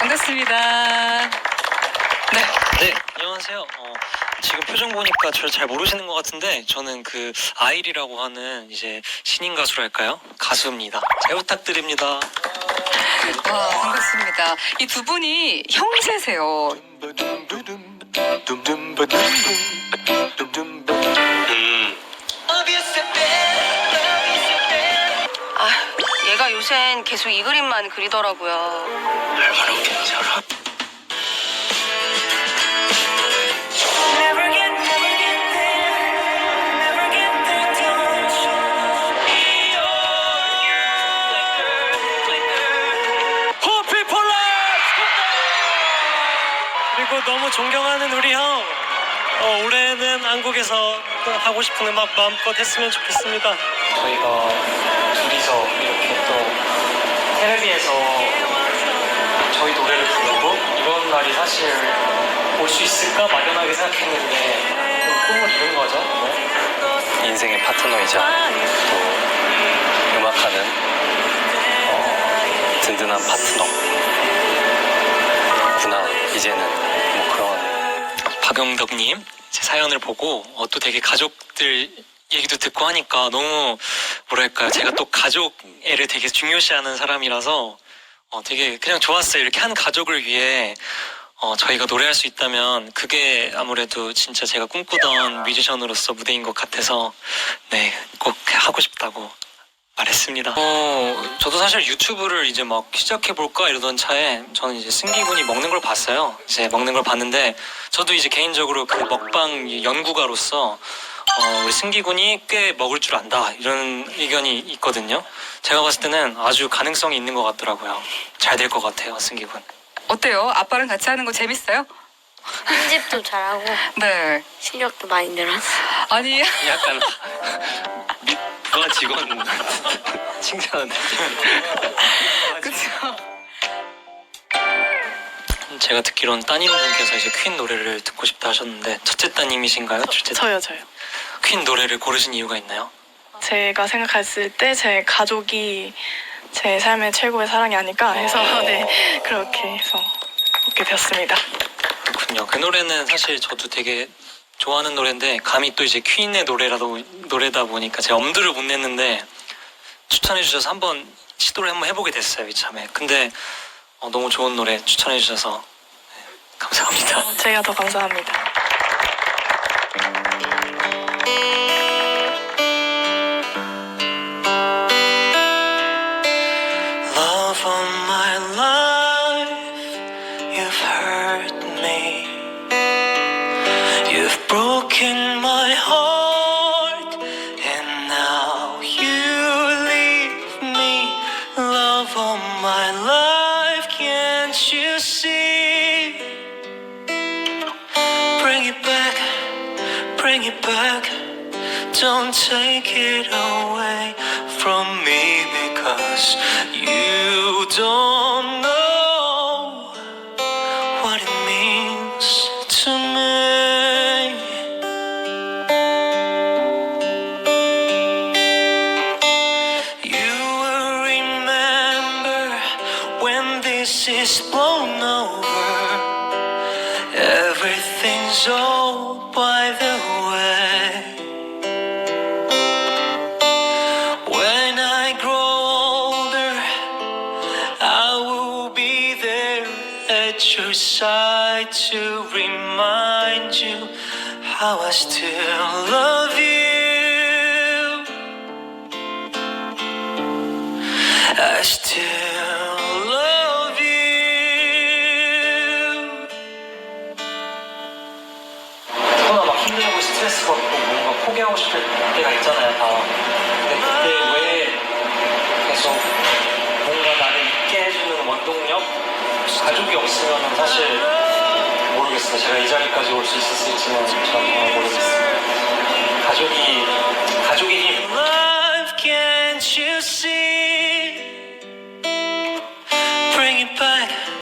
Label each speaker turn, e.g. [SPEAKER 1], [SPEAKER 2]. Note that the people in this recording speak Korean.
[SPEAKER 1] 반갑습니다. 네.
[SPEAKER 2] 네, 안녕하세요. 어, 지금 표정 보니까 저를 잘 모르시는 것 같은데 저는 그 아일이라고 하는 이제 신인 가수랄까요? 가수입니다. 잘 부탁드립니다.
[SPEAKER 1] 와, 반갑습니다. 이 두 분이 형제세요.
[SPEAKER 3] 얘가 요샌 계속 이 그림만 그리더라고요.
[SPEAKER 2] 바로 괜찮아. 호피 폴라! 그리고 너무 존경하는 우리 형. 어, 올해는 한국에서 또 하고 싶은 음악 마음껏 했으면 좋겠습니다. 저희가 둘이서 이렇게 또 텔레비에서 저희 노래를 부르고 이런 날이 사실 올 수 있을까 막연하게 생각했는데 좀 꿈을 이룬 거죠. 네.
[SPEAKER 4] 인생의 파트너이자 또 음악하는 어, 든든한 파트너 구나 이제는 뭐 그런
[SPEAKER 2] 박영덕님 제 사연을 보고 어, 또 되게 가족들 얘기도 듣고 하니까 너무 뭐랄까요 제가 또 가족애를 되게 중요시하는 사람이라서 어, 되게 그냥 좋았어요. 이렇게 한 가족을 위해 어, 저희가 노래할 수 있다면 그게 아무래도 진짜 제가 꿈꾸던 뮤지션으로서 무대인 것 같아서 네 꼭 하고 싶다고 말했습니다. 어, 저도 사실 유튜브를 이제 막 시작해 볼까 이러던 차에 저는 이제 승기군이 먹는 걸 봤어요. 이제 먹는 걸 봤는데 저도 이제 개인적으로 그 먹방 연구가로서 어, 우리 승기군이 꽤 먹을 줄 안다 이런 의견이 있거든요. 제가 봤을 때는 아주 가능성이 있는 것 같더라고요. 잘 될 것 같아요, 승기군.
[SPEAKER 1] 어때요? 아빠랑 같이 하는 거 재밌어요?
[SPEAKER 3] 편집도 잘하고
[SPEAKER 1] 네.
[SPEAKER 3] 실력도 많이 늘었어.
[SPEAKER 1] 아니,
[SPEAKER 4] 약간 부하 직원 칭찬하는
[SPEAKER 1] 그쵸.
[SPEAKER 2] 제가 듣기로는 따님분께서 이제 퀸 노래를 듣고 싶다 하셨는데 첫째 따님이신가요? 둘째 따님?
[SPEAKER 5] 저요, 저요.
[SPEAKER 2] 퀸 노래를 고르신 이유가 있나요?
[SPEAKER 5] 제가 생각했을 때 제 가족이 제 삶의 최고의 사랑이 아닐까 해서 네 그렇게 해서 뽑게 되었습니다.
[SPEAKER 2] 그렇군요. 그 노래는 사실 저도 되게 좋아하는 노래인데 감히 또 이제 퀸의 노래라도 노래다 보니까 제가 엄두를 못 냈는데 추천해 주셔서 한번 시도를 한번 해보게 됐어요 이참에. 근데 어, 너무 좋은 노래 추천해 주셔서 네, 감사합니다.
[SPEAKER 5] 제가 더 감사합니다.
[SPEAKER 2] Love of my life, bring it back. Don't take it away from me because you don't know what it means to me. You will remember when this is blown over. Everything's all at your side to remind you how I still love you. I still love you. 누구나 막 힘들고 스트레스 받고 뭔가 포기하고 싶을 때가 있잖아요, 다. 근데 그때 왜 가족이 없으면 사실 모르겠어요. 제가 이 자리까지 올 수 있었을지는 잘 모르겠어요. 가족이